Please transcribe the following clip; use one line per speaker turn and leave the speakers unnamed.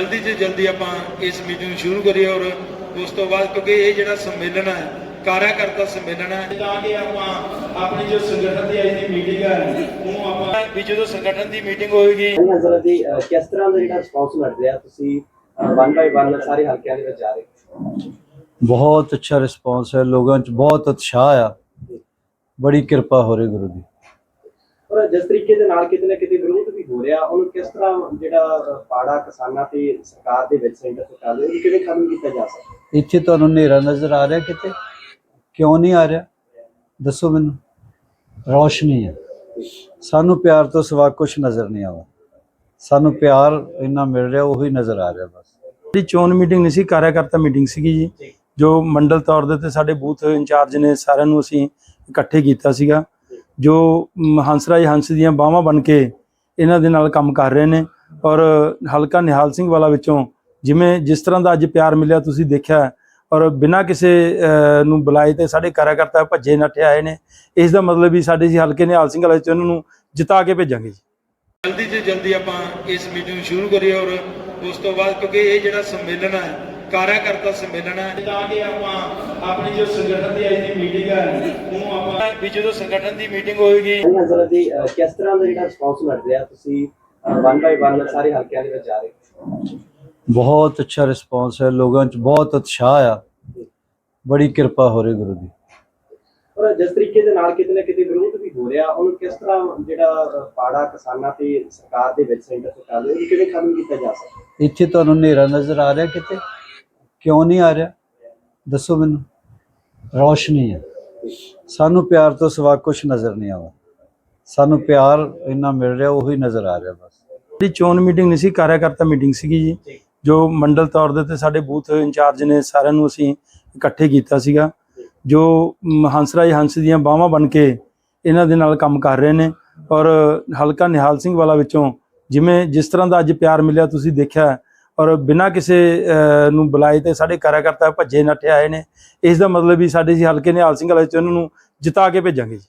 ਜਲਦੀ ਤੋਂ ਜਲਦੀ ਆਪਾਂ ਇਸ ਮੀਟਿੰਗ ਨੂੰ ਸ਼ੁਰੂ ਕਰੀਏ ਔਰ ਉਸ ਤੋਂ ਬਾਅਦ ਕਿਉਂਕਿ ਇਹ ਜਿਹੜਾ ਸੰਮੇਲਨ ਹੈ ਕਾਰਿਆਕਰਤਾ ਸੰਮੇਲਨ ਹੈ ਤਾਂ ਕਿ ਆਪਾਂ ਆਪਣੀ ਜੋ ਸੰਗਠਨ ਦੀ ਅੱਜ ਦੀ ਮੀਟਿੰਗ ਹੈ ਉਹਨੂੰ ਆਪਾਂ ਵੀ ਜਦੋਂ ਸੰਗਠਨ ਦੀ ਮੀਟਿੰਗ ਹੋਏਗੀ।
ਨਜ਼ਰ ਦੀ ਕਿਸ ਤਰ੍ਹਾਂ ਦਾ ਜਿਹੜਾ ਰਿਸਪੌਂਸ ਮਿਲ ਰਿਹਾ? ਤੁਸੀਂ ਵਨ ਬਾਈ ਵਨ ਸਾਰੇ ਹਲਕਿਆਂ ਦੇ ਵਿੱਚ ਜਾ ਰਹੇ ਹੋ।
ਬਹੁਤ ਅੱਛਾ ਰਿਸਪੌਂਸ ਹੈ ਲੋਕਾਂ 'ਚ ਬਹੁਤ ਉਤਸ਼ਾਹ ਆ। ਬੜੀ ਕਿਰਪਾ ਹੋ ਰਹੀ ਗੁਰੂ ਦੀ।
ਪਰ ਜਿਸ ਤਰੀਕੇ ਦੇ ਨਾਲ ਕਿਤੇ ਨਾ ਕਿਤੇ ਵਿਰੋਧ ਵੀ ਹੋ ਰਿਹਾ। ਉਹਨੂੰ ਕਿਸ ਤਰ੍ਹਾਂ ਜਿਹੜਾ ਪਾੜਾ ਕਿਸਾਨਾਂ ਤੇ ਸਰਕਾਰ ਦੇ ਵਿੱਚ ਸੈਂਟਰ ਸਰਕਾਰ ਦੇ ਉਹ ਕਿਵੇਂ ਖਤਮ ਕੀਤਾ ਜਾ ਸਕਦਾ?
ਇੱਥੇ ਤੁਹਾਨੂੰ ਹਨੇਰਾ ਨਜ਼ਰ ਆ ਰਿਹਾ ਕਿਤੇ? ਕਿਉਂ ਨਹੀਂ ਆ ਰਿਹਾ? ਦੱਸੋ ਮੈਨੂੰ। ਰੌਸ਼ਨੀ ਹੈ। ਸਾਨੂੰ ਪਿਆਰ ਤੋਂ ਸਿਵਾ ਕੁਝ ਨਜ਼ਰ ਨਹੀਂ ਆਉਂਦਾ। ਸਾਨੂੰ ਪਿਆਰ ਇੰਨਾ ਮਿਲ ਰਿਹਾ ਉਹੀ ਨਜ਼ਰ ਆ ਰਿਹਾ ਬਸ।
ਜਿਹੜੀ ਚੋਣ ਮੀਟਿੰਗ ਨਹੀਂ ਸੀ ਕਾਰਿਆਕਰਤਾ ਮੀਟਿੰਗ ਸੀਗੀ ਜੀ ਜੋ। ਮੰਡਲ ਤੌਰ ਦੇ ਤੇ ਸਾਡੇ ਬੂਥ ਇੰਚਾਰਜ ਨੇ ਸਾਰਿਆਂ ਨੂੰ ਅਸੀਂ ਇਕੱਠੇ ਕੀਤਾ ਸੀਗਾ। ਜੋ। ਹੰਸਰਾਜ ਹੰਸ ਦੀਆਂ ਬਾਹਾਂ ਬਣ ਕੇ ਇਹਨਾਂ ਦੇ ਨਾਲ ਕੰਮ ਕਰ ਰਹੇ ਨੇ। ਔਰ ਹਲਕਾ ਨਿਹਾਲ ਸਿੰਘ ਵਾਲਾ ਵਿੱਚੋਂ ਜਿਵੇਂ ਜਿਸ ਤਰ੍ਹਾਂ ਦਾ ਅੱਜ ਪਿਆਰ ਮਿਲਿਆ ਤੁਸੀਂ ਦੇਖਿਆ ਔਰ ਬਿਨਾਂ ਕਿਸੇ ਨੂੰ ਬੁਲਾਏ ਤੇ ਸਾਡੇ ਕਾਰਿਆਕਰਤਾ ਭੱਜੇ ਨੱਠੇ ਆਏ ਨੇ। ਇਸ ਦਾ ਮਤਲਬ ਵੀ ਸਾਡੇ ਜੀ ਹਲਕੇ ਨਿਹਾਲ ਸਿੰਘ ਵਾਲੇ ਚ ਉਹਨਾਂ ਨੂੰ ਜਿਤਾ ਕੇ ਭੇਜਾਂਗੇ ਜੀ।
ਜਲਦੀ ਤੋਂ ਜਲਦੀ ਆਪਾਂ ਇਸ ਮੀਟਿੰਗ ਸ਼ੁਰੂ ਕਰੀਏ ਔਰ ਉਸ ਤੋਂ ਬਾਅਦ ਕਿਉਂਕਿ ਇਹ ਜਿਹੜਾ ਸੰਮੇਲਨ ਹੈ ਕਾਰਿਆਕਰਤਾ ਸੰਮੇਲਨ ਹੈ। ਤਾਂ ਕਿ ਆਪਾਂ ਆਪਣੀ ਜੋ ਸੰਗਠਨ ਦੀ ਅੱਜ ਦੀ ਮੀਟਿੰਗ ਹੈ ਉਹਨੂੰ ਆਪਾਂ ਵੀ ਜਦੋਂ ਸੰਗਠਨ ਦੀ ਮੀਟਿੰਗ ਹੋਏਗੀ।
ਨਜ਼ਰ ਦੀ ਅਹ, ਕਿਸ ਤਰ੍ਹਾਂ ਦਾ ਜਿਹੜਾ ਰਿਸਪੌਂਸ ਮਿਲ ਰਿਹਾ ਤੁਸੀਂ ਵਨ ਬਾਈ ਵਨ ਸਾਰੇ ਹਲਕਿਆਂ ਦੇ ਵਿੱਚ ਜਾ ਰਹੇ
ਬਹੁਤ ਅੱਛਾ ਰਿਸਪੌਂਸ ਹੈ ਲੋਕਾਂ 'ਚ ਬਹੁਤ ਉਤਸ਼ਾਹ ਆ। ਬੜੀ ਕਿਰਪਾ ਹੋ ਰਹੀ ਗੁਰੂ ਦੀ।
ਪਰ ਜਿਸ ਤਰੀਕੇ ਦੇ ਨਾਲ ਕਿਤੇ ਨਾ ਕਿਤੇ ਵਿਰੋਧ ਵੀ ਹੋ ਰਿਹਾ ਉਹਨੂੰ ਕਿਸ ਤਰ੍ਹਾਂ ਜਿਹੜਾ ਪਾੜਾ ਕਿਸਾਨਾਂ ਤੇ ਸਰਕਾਰ ਦੇ ਵਿੱਚ ਸੈਂਟਰ ਸਰਕਾਰ ਦੇ ਉਹ ਕਿਵੇਂ ਖਤਮ ਕੀਤਾ ਜਾ ਸਕਦਾ?
ਇੱਥੇ ਤੁਹਾਨੂੰ ਹਨੇਰਾ ਨਜ਼ਰ ਆ ਰਿਹਾ ਕਿਤੇ? ਕਿਉਂ ਨਹੀਂ ਆ ਰਿਹਾ? ਦੱਸੋ ਮੈਨੂੰ। ਰੌਸ਼ਨੀ ਹੈ। ਸਾਨੂੰ ਪਿਆਰ ਤੋਂ ਸਿਵਾ ਕੁਝ ਨਜ਼ਰ ਨਹੀਂ ਆਉਂਦਾ। ਸਾਨੂੰ ਪਿਆਰ ਇੰਨਾ ਮਿਲ ਰਿਹਾ ਉਹੀ ਨਜ਼ਰ ਆ ਰਿਹਾ ਬਸ।
ਜਿਹੜੀ ਚੋਣ ਮੀਟਿੰਗ ਨਹੀਂ ਸੀ ਕਾਰਿਆਕਰਤਾ ਮੀਟਿੰਗ ਸੀਗੀ ਜੀ। ਜੋ। ਮੰਡਲ ਤੌਰ ਦੇ ਤੇ ਸਾਡੇ ਬੂਥ ਇੰਚਾਰਜ ਨੇ ਸਾਰਿਆਂ ਨੂੰ ਅਸੀਂ ਇਕੱਠੇ ਕੀਤਾ ਸੀਗਾ। ਜੋ ਹੰਸਰਾਜ ਹੰਸ ਦੀਆਂ ਬਾਹਾਂ ਬਣ ਕੇ ਇਹਨਾਂ ਦੇ ਨਾਲ ਕੰਮ ਕਰ ਰਹੇ ਨੇ। ਔਰ ਹਲਕਾ ਨਿਹਾਲ ਸਿੰਘ ਵਾਲਾ ਵਿੱਚੋਂ ਜਿਵੇਂ ਜਿਸ ਤਰ੍ਹਾਂ ਦਾ ਅੱਜ ਪਿਆਰ ਮਿਲਿਆ ਤੁਸੀਂ ਦੇਖਿਆ ਔਰ ਬਿਨਾਂ ਕਿਸੇ ਅ, ਨੂੰ ਬੁਲਾਏ ਤੇ ਸਾਡੇ ਕਾਰਿਆਕਰਤਾ ਭੱਜੇ ਨੱਠੇ ਆਏ ਨੇ। ਇਸ ਦਾ ਮਤਲਬ ਵੀ ਸਾਡੇ ਜੀ ਹਲਕੇ ਨੇ ਹਾਲ ਸਿੰਘ ਵਾਲੇ ਚ ਉਹਨਾਂ ਨੂੰ ਜਿਤਾ ਕੇ ਭੇਜਾਂਗੇ ਜੀ।